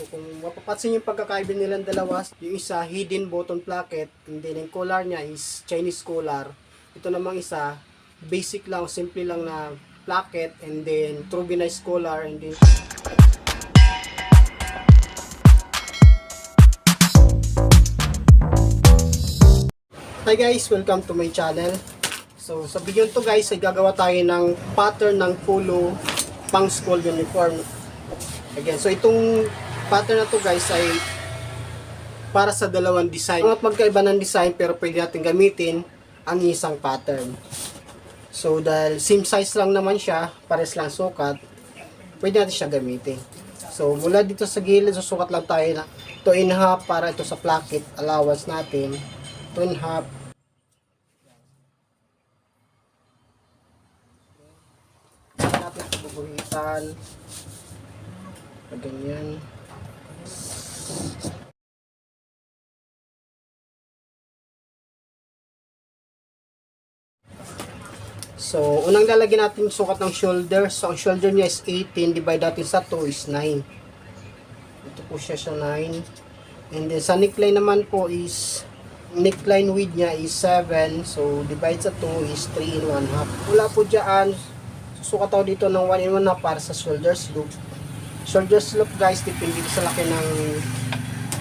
So kung mapapansin yung pagkakaiba nilang dalawa, yung isa hidden button placket, and then yung collar niya is Chinese collar. Ito namang isa, basic lang, simple lang na placket, and then turbinized collar, and then Hi guys, welcome to my channel. So sa video to guys ay gagawa tayo ng pattern ng polo pang school uniform. Again, so itong pattern na to guys ay para sa dalawang design. At magkaiba ng design pero pwede natin gamitin ang isang pattern. So dahil same size lang naman siya, pares lang sukat, pwede natin siya gamitin. So mula dito sa gilid, susukat lang tayo na 2 and a half para ito sa placket allowance natin. 2 and a half natin bubuhitan ganyan So, unang lalagyan natin yung sukat ng shoulder. So, ang shoulder niya is 18, divide natin sa 2 is 9. Ito po siya siya 9. And then, sa neckline naman po is, neckline width niya is 7. So, divide sa 2 is 3 in 1 half. Wala po dyan, susukat ako dito ng 1 in 1 half para sa shoulder slope. Shoulder slope guys, depende sa laki ng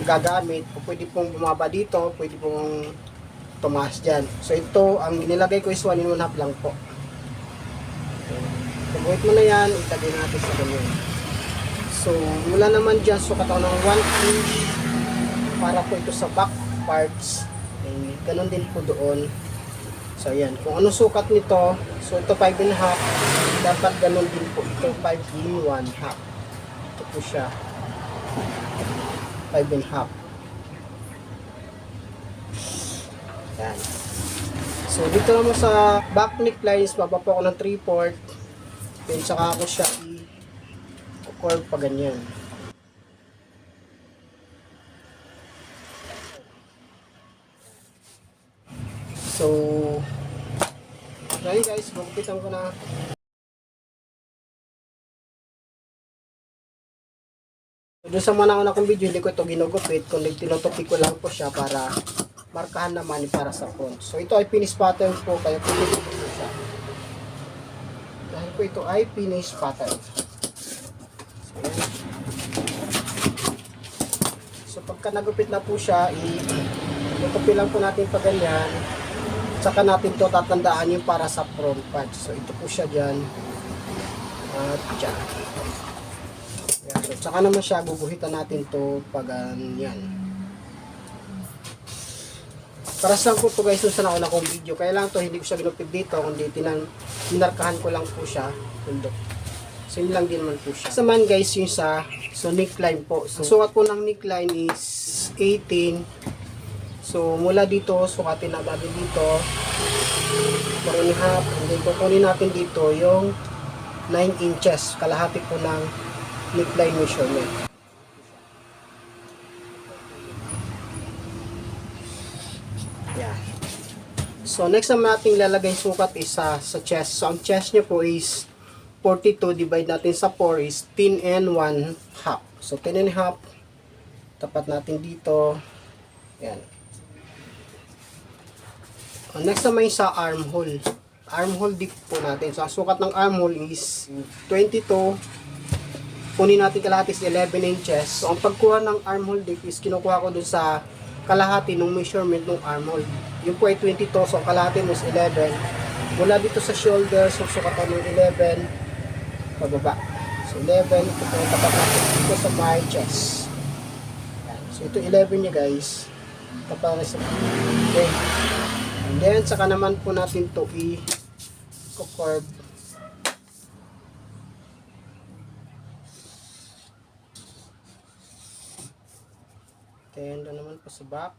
gagamit. Pwede pong bumaba dito, pwede pong tumaas dyan. So ito, ang nilagay ko is 1 in 1 half lang po. Pag-wait mo na yan, itagay natin sa ganyan. So, mula naman dyan, sukat ako ng 1 inch para po ito sa back parts. And ganun din po doon. So, ayan. Kung ano sukat nito, so ito 5 and half, dapat ganun din po. Ito 5 in 1 half. Ito siya. 5 and half. Yan. So, dito naman sa back necklines, baba po ako ng 3-port. Then, saka ako siya i-curve pa ganyan. So, dahil guys, gugupitan ko na. Doon sa mga nauna kong video, hindi ko ito ginugupit, kundi tinutupik ko lang po siya para markahan naman para sa front. So ito ay finish pattern po, kaya pinili ko siya. Dahil po ito ay finish pattern. So, pagka nagupit na po siya, i-gupit lang po natin pa ganyan. Tsaka natin to tatandaan yung para sa front part. So ito po siya dyan. At dyan. Yan. So tsaka naman siya, guguhitan natin to pag ganyan. Para sa ko to guys, sa nauna kong video. Kaya lang to, hindi ko siya ginupit dito, kundi tinan, minarkahan ko lang po siya. Tundok. So yun lang din naman po siya. Sa man guys, yung sa so neckline po. So sukat po ng neckline is 18. So mula dito, sukatin na natin dito. 4 and then natin dito yung 9 inches. Kalahati po ng neckline measurement. Yan. So, next naman natin lalagay sukat is sa, sa chest. So, ang chest niya po is 42 divide natin sa 4 is 10 and 1 half. So, 10 and half. Tapat natin dito. Yan. Uh, next naman yung sa armhole. Armhole dip po natin. So, ang sukat ng armhole is 22. Kunin natin kalahati is 11 inches. So, ang pagkuha ng armhole dip is kinukuha ko dun sa kalahati ng measurement ng armhole. Yung po ay 22, so ang kalahati mo is 11. Mula dito sa shoulder, so sukat ko ng 11, pababa. So 11, ito po yung tapat natin dito sa my chest. So ito 11 niya guys. Kapag sa okay. And then, saka naman po natin to i-curve Doon naman po sa back.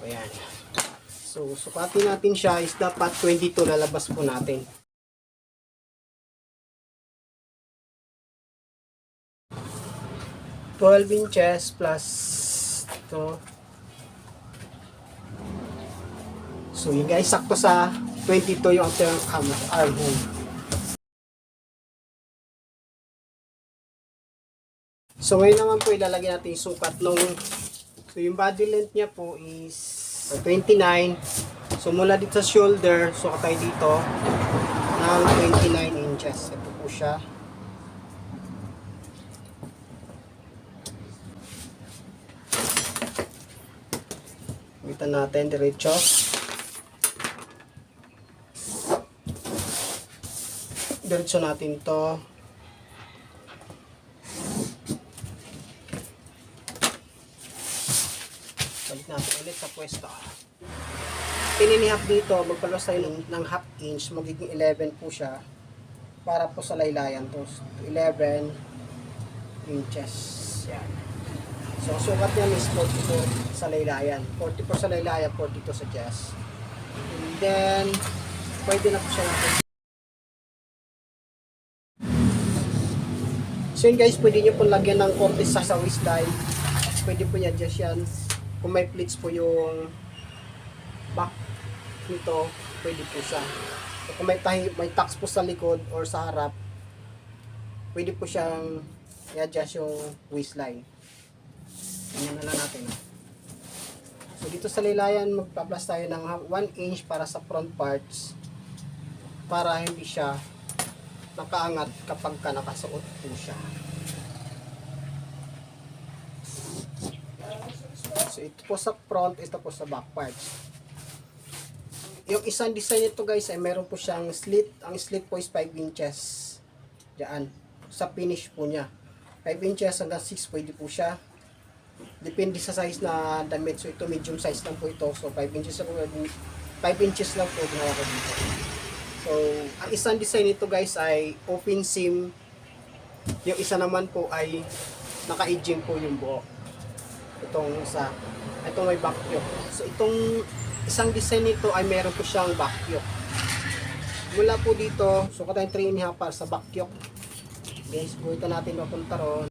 Ayan. So, sukatin natin siya is dapat 22 lalabas po natin. Twelve inches plus ito. So, yun guys, sakto sa 22 yung ating arm, arm. So ngayon naman po ilalagay natin yung sukat nung So yung body length niya po is 29. So mula dito sa shoulder, sukat tayo dito ng 29 inches. Ito po siya. Bitan natin diretso. Diretso natin to. Balik natin ulit sa pwesto. Pininihap dito, magpalos tayo ng, ng half inch, magiging 11 po siya. Para po sa laylayan to. 11 inches. Yan. So, sukat niya is 44 sa laylayan. 44 sa laylayan, 42 sa chest. And then, pwede na po siya natin. So guys, pwede nyo po lagyan ng korte sa sa waistline. Pwede po i-adjust yan. Kung may pleats po yung back nito, pwede po siya. So, kung may, tahi, may tax po sa likod or sa harap, pwede po siyang i-adjust yung waistline. Ganyan na lang natin. So dito sa lilayan, magpa-plus tayo ng 1 inch para sa front parts para hindi siya nakaangat kapag ka nakasuot po siya. So ito po sa front, ito po sa back parts. Yung isang design nito guys ay meron po siyang slit. Ang slit po is 5 inches. Diyan. Sa finish po niya. 5 inches hanggang 6 pwede po siya. Depende sa size na damit. So ito medium size lang po ito. So 5 inches lang po. 5 inches lang po ginawa dito. So, ang isang design nito guys ay open seam. Yung isa naman po ay naka-edging po yung buo. Itong isa. Itong may back yoke. So, itong isang design nito ay meron po siyang back yoke. Mula po dito, sukat tayong 3 and a half para sa back yoke. Guys, buhita natin mapunta ron.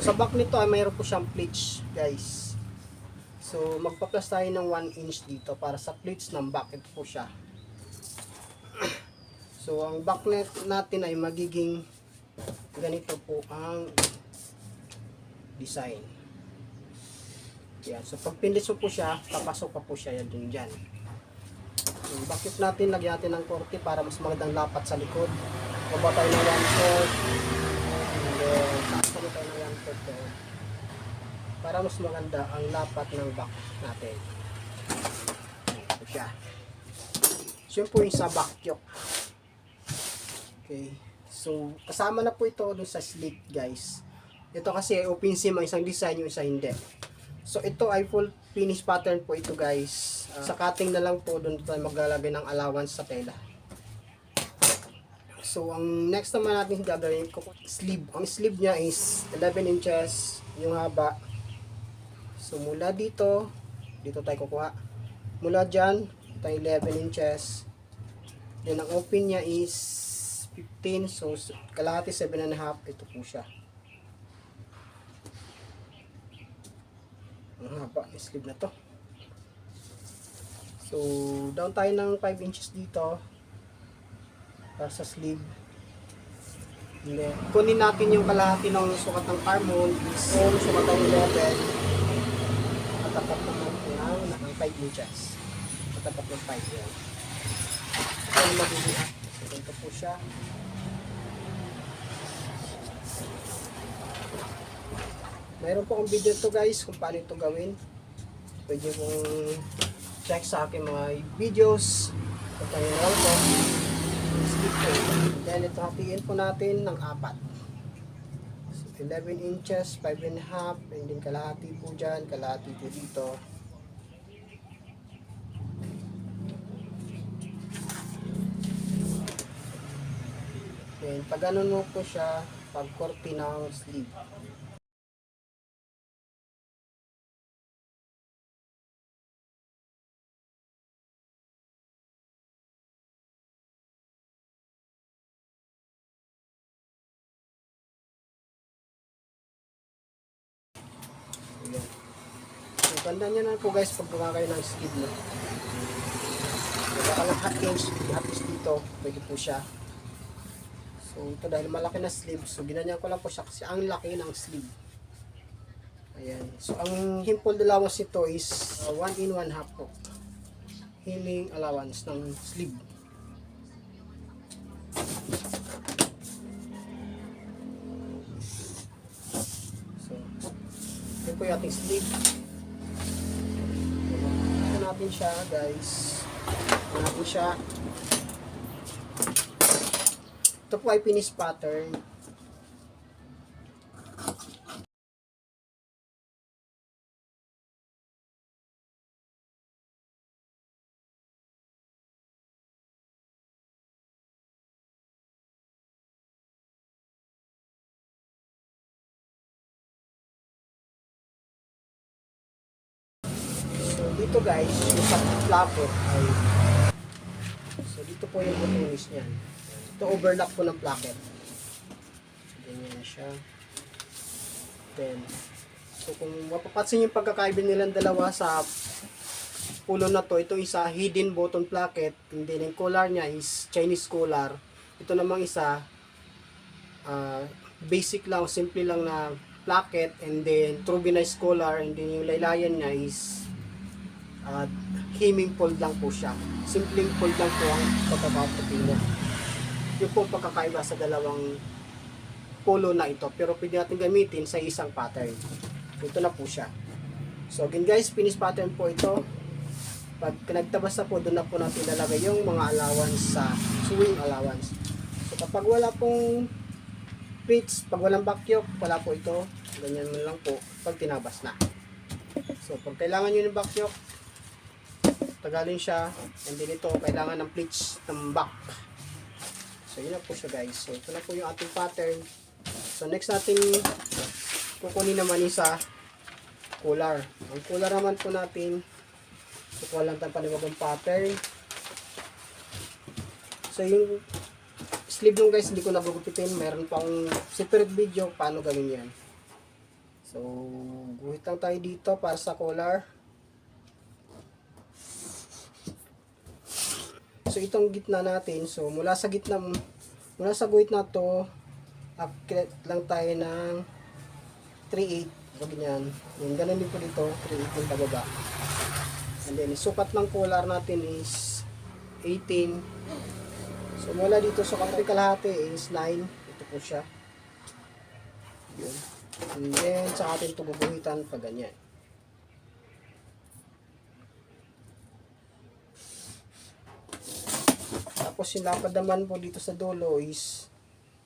So, sa back nito ay mayroon po siyang pleats, guys. So, magpa-plus tayo ng 1 inch dito para sa pleats ng back. Po siya. So, ang back net natin ay magiging ganito po ang design. Yan. So, pag pindis mo po siya, papasok pa po siya yan din dyan. Yung bakit natin, lagyan natin ng korte para mas magandang lapat sa likod. Baba tayo ng 1 short. And then, taas tayo ng 1 short doon. Para mas maganda ang lapat ng back natin. Ito siya. Yun po yung sa back yoke. Okay. So, kasama na po ito dun sa slit, guys. Ito kasi open seam ang isang design, yung isa hindi. So, ito ay full finish pattern po ito, guys. Ah, sa cutting na lang po, doon tayo maglalagay ng allowance sa tela. So, ang next naman natin gagawin ko, sleeve. Ang sleeve niya is 11 inches yung haba. So, mula dito, dito tayo kukuha. Mula dyan, tayo 11 inches. Then, ang open niya is 15. So, kalahati 7 and a half. Ito po siya. Ang haba sleeve na to. So, down tayo ng 5 inches dito. Para sa sleeve. Then, kunin natin yung kalahati ng sukat ng is yung sukat ng 11 at tapat naman ng, ng 5 inches. At tapat ng 5 yan. Ito yung magiging So, po siya. Mayroon po akong video to guys kung paano ito gawin. Pwede pong check sa aking mga videos. At ang lang po. Then ito hatiin po natin ng apat. So, 11 inches, 5 and a half, and then kalahati po dyan, kalahati po dito. Then, pag ganun mo po siya, pag korte ng sleeve. So, ganda niya na po guys pag gumawa kayo ng skid mo. baka lang half inch, half inch dito, pwede po siya. So ito dahil malaki na sleeve, so ginanyan ko lang po siya kasi ang laki ng sleeve. Ayan. So ang himple allowance nito is 1 in 1 half po. Healing allowance ng sleeve. So, ito po yung ating sleeve. Ito natin siya guys. Ito natin siya. Ito po ay finish pattern. Dito guys, yung sa placket ay So dito po yung butunis niyan. Ito overlap po ng placket. Ganyan na siya. Then, so kung mapapansin yung pagkakaiba nilang dalawa sa pulo na to, ito isa hidden button placket, and then yung collar niya is Chinese collar. Ito namang isa ah, basic lang, simple lang na placket and then turbinized collar and then yung laylayan niya is at hemming fold lang po siya. Simpleng fold lang po ang pagkakaputi niya. Yung po pagkakaiba sa dalawang polo na ito. Pero pwede natin gamitin sa isang pattern. Ito na po siya. So again guys, finish pattern po ito. Pag nagtabas na po, doon na po natin lalagay yung mga allowance sa swing allowance. So kapag wala pong fits, pag walang backyoke, wala po ito. Ganyan man lang po pag tinabas na. So pag kailangan nyo ng backyoke, tagalin siya and then ito kailangan ng pleats ng back so yun na po siya guys. So ito na po yung ating pattern. So next natin kukunin naman is sa collar ang collar naman po natin kukuha lang tayo paniwagong pattern. So yung sleeve nung guys hindi ko nagugupitin. Meron pang separate video paano gawin yan. So guhit lang tayo dito para sa collar So itong gitna natin, so mula sa gitna mula sa guhit na to, akit lang tayo ng 3/8, ganyan. Yung ganun din po dito, 3/8 yung pababa. And then sukat ng collar natin is 18. So mula dito sa so, kalahati is 9. Ito po siya. Yun. And then sa atin ito guguhitan pag ganyan. Tapos yung lapad naman po dito sa dulo is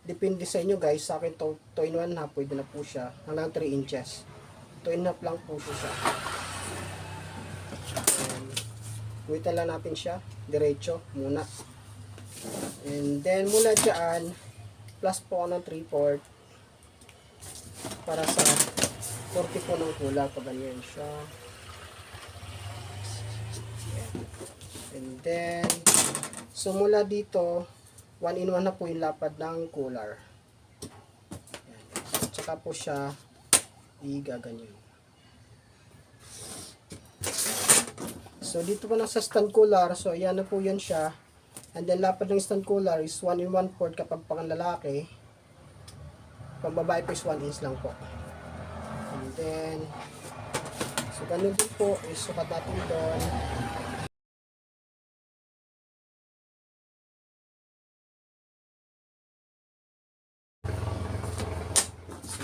depende sa inyo guys. Sa akin to 2 in 1 half pwede na po siya. Hanggang 3 inches. 2 in half lang po siya. And, Guhitan lang natin siya. Diretso muna. And then mula dyan plus po ako ng 3 port para sa 40 po ng kulang pag ganyan siya. And then So mula dito, 1 in 1 na po yung lapad ng cooler. Tsaka po siya igaganyan. So dito po na sa stand cooler, so ayan na po yan siya. And then lapad ng stand cooler is 1 in 1 port kapag pang lalaki. Pang babae po is 1 inch lang po. And then, so ganun din po, is sukat natin doon.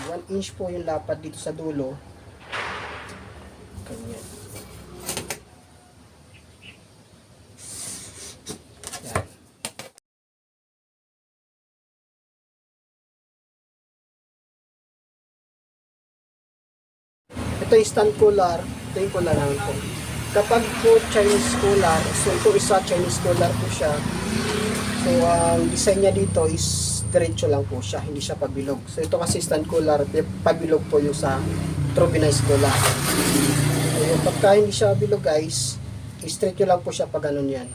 1 inch po yung lapad dito sa dulo. Ganyan. Yan. Ito yung stand collar. Ito yung collar namin po. Kapag po Chinese collar, so ito isa Chinese collar po siya. So, ang design niya dito is diretso lang po siya, hindi siya pabilog. So, ito kasi stand collar, pabilog po yung sa turbinized collar. So, yung pagka hindi siya bilog guys, straight lang po siya pag ganun yan.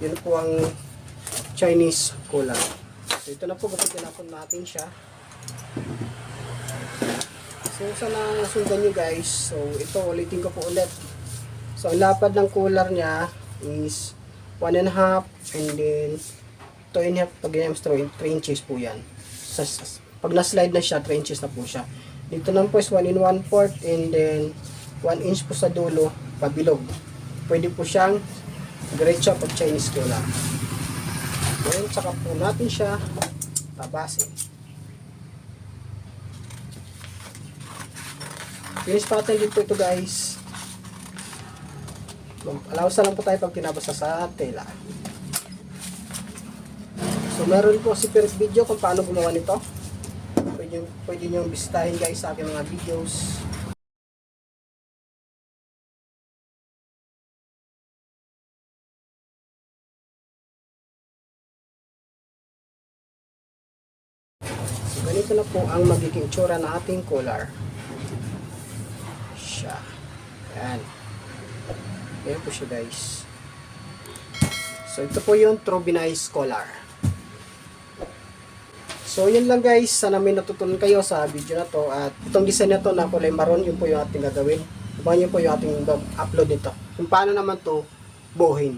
Yun po ang Chinese collar. So, ito na po, gupitin na po natin siya. So, sana sundan nyo guys. So, ito, ulitin ko po ulit. So, ang lapad ng collar niya is 1 and a half, and then 2 and a half, pag ganyan, 3 inches po yan. Sa, sa- pag na-slide na siya, 3 inches na po siya. Dito naman po is 1 in 1 fourth, and then 1 inch po sa dulo, pabilog. Pwede po siyang diretso pag Chinese collar. Then, tsaka po natin siya tabasin. Finish pattern din po ito guys. Alawas na lang po tayo pag tinabasa sa tela. Meron po si first video kung paano gumawa nito. Pwede, pwede nyo bisitahin guys sa aking mga videos. So ganito na po ang magiging tsura ng ating collar. Siya. Yan. Yan po siya guys. So ito po yung Trobinize collar. So yun lang guys, sana may natutunan kayo sa video na to at itong design na to na kulay maroon, yun po yung ating gagawin. Abangan yun po yung ating upload nito. Kung paano naman to buhin.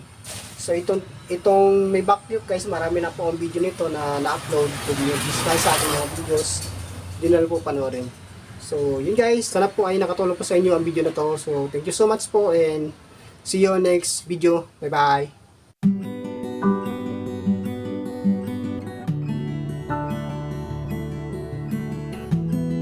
So itong itong may back guys, marami na po ang video nito na na-upload kung design sa ating mga videos. Di na lang po panoorin. So yun guys, sana po ay nakatulong po sa inyo ang video na to. So thank you so much po and see you next video. Bye bye.